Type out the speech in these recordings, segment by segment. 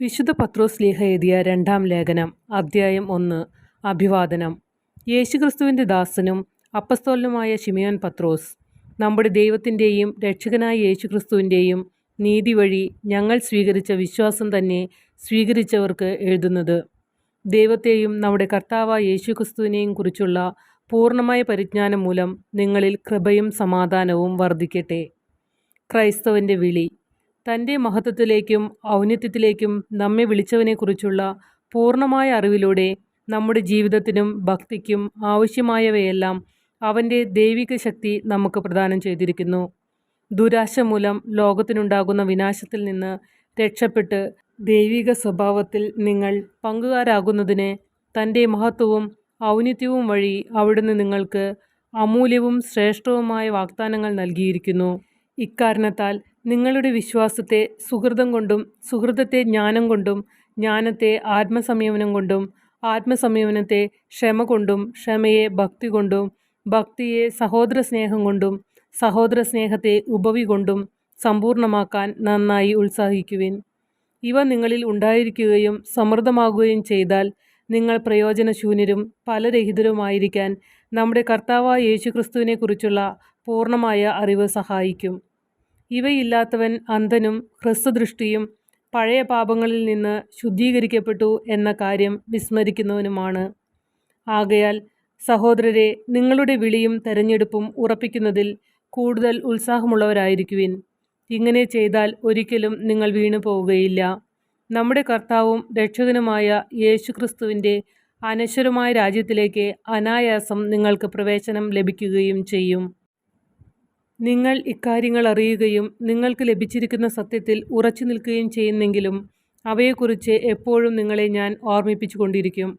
വിശുദ്ധ പത്രോസ് ലീഹ എഴുതിയ രണ്ടാം ലേഖനം അദ്ധ്യായം ഒന്ന് അഭിവാദനം. യേശുക്രിസ്തുവിന്റെ ദാസനും അപ്പസ്തോലനുമായ ഷിമിയോൻ പത്രോസ് നമ്മുടെ ദൈവത്തിന്റെയും രക്ഷകനായ യേശുക്രിസ്തുവിന്റെയും നീതി വഴി ഞങ്ങൾ സ്വീകരിച്ച വിശ്വാസം തന്നെ സ്വീകരിച്ചവർക്ക് എഴുതുന്നത്. ദൈവത്തെയും നമ്മുടെ കർത്താവായ യേശുക്രിസ്തുവിനെയും കുറിച്ചുള്ള പൂർണമായ പരിജ്ഞാനം മൂലം നിങ്ങളിൽ കൃപയും സമാധാനവും വർദ്ധിക്കട്ടെ. ക്രൈസ്തവന്റെ വിളി തന്റെ മഹത്വത്തിലേക്കും ഔന്നത്യത്തിലേക്കും നമ്മെ വിളിച്ചവനെക്കുറിച്ചുള്ള പൂർണമായ അറിവിലൂടെ നമ്മുടെ ജീവിതത്തിനും ഭക്തിക്കും ആവശ്യമായവയെല്ലാം അവന്റെ ദൈവിക ശക്തി നമുക്ക് പ്രദാനം ചെയ്തിരിക്കുന്നു. ദുരാശ മൂലം ലോകത്തിനുണ്ടാകുന്ന വിനാശത്തിൽ നിന്ന് രക്ഷപ്പെട്ട് ദൈവിക സ്വഭാവത്തിൽ നിങ്ങൾ പങ്കുകാരാകുന്നതിന് തന്റെ മഹത്വവും ഔന്നിത്യവും വഴി അവിടുന്ന് നിങ്ങൾക്ക് അമൂല്യവും ശ്രേഷ്ഠവുമായ വാഗ്ദാനങ്ങൾ നൽകിയിരിക്കുന്നു. ഇക്കാരണത്താൽ നിങ്ങളുടെ വിശ്വാസത്തെ സുഹൃതം കൊണ്ടും സുഹൃതത്തെ ജ്ഞാനം കൊണ്ടും ജ്ഞാനത്തെ ആത്മസംയമനം കൊണ്ടും ആത്മസംയമനത്തെ ക്ഷമ കൊണ്ടും ക്ഷമയെ ഭക്തി കൊണ്ടും ഭക്തിയെ സഹോദര സ്നേഹം കൊണ്ടും സഹോദര സ്നേഹത്തെ ഉപവി കൊണ്ടും സമ്പൂർണമാക്കാൻ നന്നായി ഉത്സാഹിക്കുവിൻ. ഇവ നിങ്ങളിൽ ഉണ്ടായിരിക്കുകയും സമൃദ്ധമാകുകയും ചെയ്താൽ നിങ്ങൾ പ്രയോജനശൂന്യരും ഫലരഹിതരുമായിരിക്കാൻ നമ്മുടെ കർത്താവായ യേശുക്രിസ്തുവിനെക്കുറിച്ചുള്ള പൂർണമായ അറിവ് സഹായിക്കും. ഇവയില്ലാത്തവൻ അന്ധനും ഹ്രസ്വദൃഷ്ടിയും പഴയ പാപങ്ങളിൽ നിന്ന് ശുദ്ധീകരിക്കപ്പെട്ടു എന്ന കാര്യം വിസ്മരിക്കുന്നവനുമാണ്. ആകയാൽ സഹോദരരെ നിങ്ങളുടെ വിളിയും തെരഞ്ഞെടുപ്പും ഉറപ്പിക്കുന്നതിൽ കൂടുതൽ ഉത്സാഹമുള്ളവരായിരിക്കുവിൻ. ഇങ്ങനെ ചെയ്താൽ ഒരിക്കലും നിങ്ങൾ വീണു പോവുകയില്ല. നമ്മുടെ കർത്താവും രക്ഷകനുമായ യേശുക്രിസ്തുവിന്റെ അനശ്വരമായ രാജ്യത്തിലേക്ക് അനായാസം നിങ്ങൾക്ക് പ്രവേശനം ലഭിക്കുകയും ചെയ്യും. നിങ്ങൾ ഇക്കാര്യങ്ങൾ അറിയുകയും നിങ്ങൾക്ക് ലഭിച്ചിരിക്കുന്ന സത്യത്തിൽ ഉറച്ചു നിൽക്കുകയും ചെയ്യുന്നെങ്കിലും അവയെക്കുറിച്ച് എപ്പോഴും നിങ്ങളെ ഞാൻ ഓർമ്മിപ്പിച്ചു കൊണ്ടിരിക്കും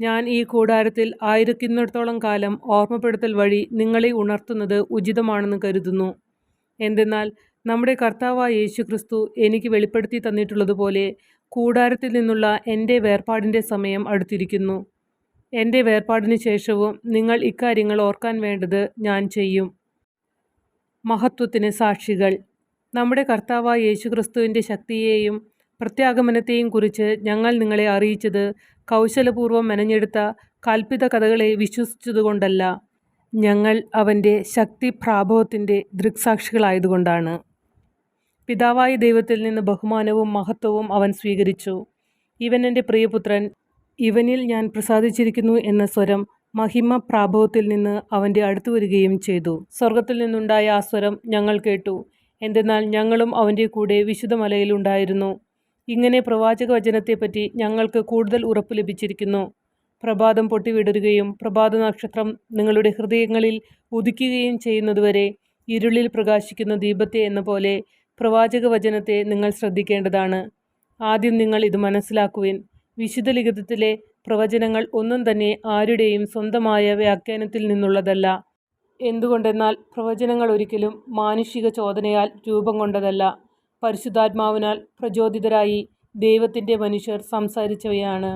ഞാൻ ഈ കൂടാരത്തിൽ ആയിരിക്കുന്നിടത്തോളം കാലം ഓർമ്മപ്പെടുത്തൽ വഴി നിങ്ങളെ ഉണർത്തുന്നത് ഉചിതമാണെന്ന് കരുതുന്നു. എന്തെന്നാൽ നമ്മുടെ കർത്താവായ യേശു ക്രിസ്തു എനിക്ക് വെളിപ്പെടുത്തി തന്നിട്ടുള്ളതുപോലെ കൂടാരത്തിൽ നിന്നുള്ള എന്റെ വേർപാടിന്റെ സമയം അടുത്തിരിക്കുന്നു. എന്റെ വേർപാടിന് ശേഷവും നിങ്ങൾ ഇക്കാര്യങ്ങൾ ഓർക്കാൻ വേണ്ടത് ഞാൻ ചെയ്യും. മഹത്വത്തിന് സാക്ഷികൾ. നമ്മുടെ കർത്താവായ യേശുക്രിസ്തുവിന്റെ ശക്തിയെയും പ്രത്യാഗമനത്തെയും കുറിച്ച് ഞങ്ങൾ നിങ്ങളെ അറിയിച്ചത് കൗശലപൂർവം മെനഞ്ഞെടുത്ത കൽപ്പിത കഥകളെ വിശ്വസിച്ചതുകൊണ്ടല്ല. ഞങ്ങൾ അവന്റെ ശക്തി പ്രാഭവത്തിന്റെ ദൃക്സാക്ഷികളായതുകൊണ്ടാണ്. പിതാവായ ദൈവത്തിൽ നിന്ന് ബഹുമാനവും മഹത്വവും അവൻ സ്വീകരിച്ചു. ഇവൻ എന്റെ പ്രിയപുത്രൻ. ഇവനിൽ ഞാൻ പ്രസാദിച്ചിരിക്കുന്നു എന്ന സ്വരം മഹിമ പ്രാഭവത്തിൽ നിന്ന് അവന്റെ അടുത്തു വരികയും ചെയ്തു. സ്വർഗത്തിൽ നിന്നുണ്ടായ ആ സ്വരം ഞങ്ങൾ കേട്ടു. എന്തെന്നാൽ ഞങ്ങളും അവന്റെ കൂടെ വിശുദ്ധ മലയിലുണ്ടായിരുന്നു ഇങ്ങനെ പ്രവാചക വചനത്തെപ്പറ്റി ഞങ്ങൾക്ക് കൂടുതൽ ഉറപ്പ് ലഭിച്ചിരിക്കുന്നു. പ്രഭാതം പൊട്ടിവിടരുകയും പ്രഭാത നക്ഷത്രം നിങ്ങളുടെ ഹൃദയങ്ങളിൽ ഉദിക്കുകയും ചെയ്യുന്നതുവരെ ഇരുളിൽ പ്രകാശിക്കുന്ന ദീപത്തെ എന്ന പോലെ പ്രവാചക വചനത്തെ നിങ്ങൾ ശ്രദ്ധിക്കേണ്ടതാണ്. ആദ്യം നിങ്ങൾ ഇത് മനസ്സിലാക്കുവിൻ. വിശുദ്ധ ലിഖിതത്തിലെ പ്രവചനങ്ങൾ ഒന്നും തന്നെ ആരുടെയും സ്വന്തമായ വ്യാഖ്യാനത്തിൽ നിന്നുള്ളതല്ല. എന്തുകൊണ്ടെന്നാൽ പ്രവചനങ്ങൾ ഒരിക്കലും മാനുഷിക ചോദനയാൽ രൂപം കൊണ്ടതല്ല. പരിശുദ്ധാത്മാവിനാൽ പ്രചോദിതരായി ദൈവത്തിന്റെ മനുഷ്യർ സംസാരിച്ചവയാണ്.